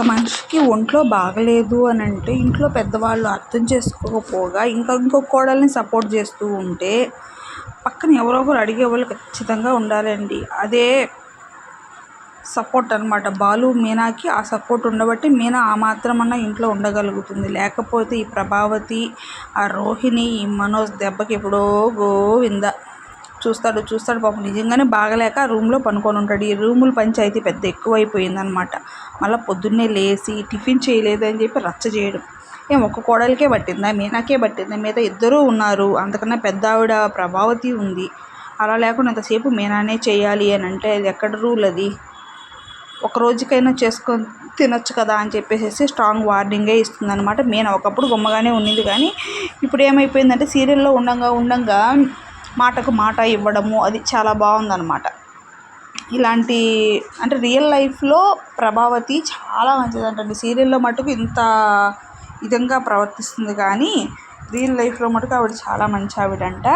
ఒక మనిషికి ఒంట్లో బాగలేదు అని అంటే ఇంట్లో పెద్దవాళ్ళు అర్థం చేసుకోకపోగా ఇంకా ఇంకో కోడల్ని సపోర్ట్ చేస్తూ ఉంటే పక్కన ఎవరో ఒకరు అడిగే వాళ్ళు ఖచ్చితంగా ఉండాలండి. అదే సపోర్ట్ అనమాట బాలు మీనాకి ఆ సపోర్ట్ ఉండబట్టి మీనా ఆ మాత్రమన్నా ఇంట్లో ఉండగలుగుతుంది. లేకపోతే ఈ ప్రభావతి ఆ రోహిణి ఈ మనోజ్ దెబ్బకి ఎప్పుడో గోవింద. చూస్తాడు చూస్తాడు. పాపం నిజంగానే బాగలేక రూమ్లో పనుకొని ఉంటాడు. ఈ రూముల పంచాయతీ పెద్ద ఎక్కువైపోయిందనమాట మళ్ళీ పొద్దున్నే లేచి టిఫిన్ చేయలేదు అని చెప్పి రచ్చ చేయడం. ఏం ఒక్క కోడలికే పట్టిందా? మీనాకే పట్టిందా? మిగతా ఇద్దరూ ఉన్నారు. అంతకన్నా పెద్ద ఆవిడ ప్రభావతి ఉంది. అలా లేకుండా ఎంతసేపు మీనానే చేయాలి అని అంటే అది ఎక్కడ రూల్ అది? ఒక రోజుకైనా చేసుకొని తినొచ్చు కదా అని చెప్పేసి స్ట్రాంగ్ వార్నింగే ఇస్తుంది అనమాట మీనా ఒకప్పుడు గుమ్మగానే ఉన్నింది కానీ ఇప్పుడు ఏమైపోయిందంటే సీరియల్లో ఉండంగా ఉండంగా మాటకు మాట ఇవ్వడము అది చాలా బాగుందన్నమాట. ఇలాంటి అంటే రియల్ లైఫ్లో ప్రభావతి చాలా మంచిదంటండి. సీరియల్లో మటుకు ఇంత విధంగా ప్రవర్తిస్తుంది కానీ రియల్ లైఫ్లో మటుకు ఆవిడ చాలా మంచి ఆవిడంట.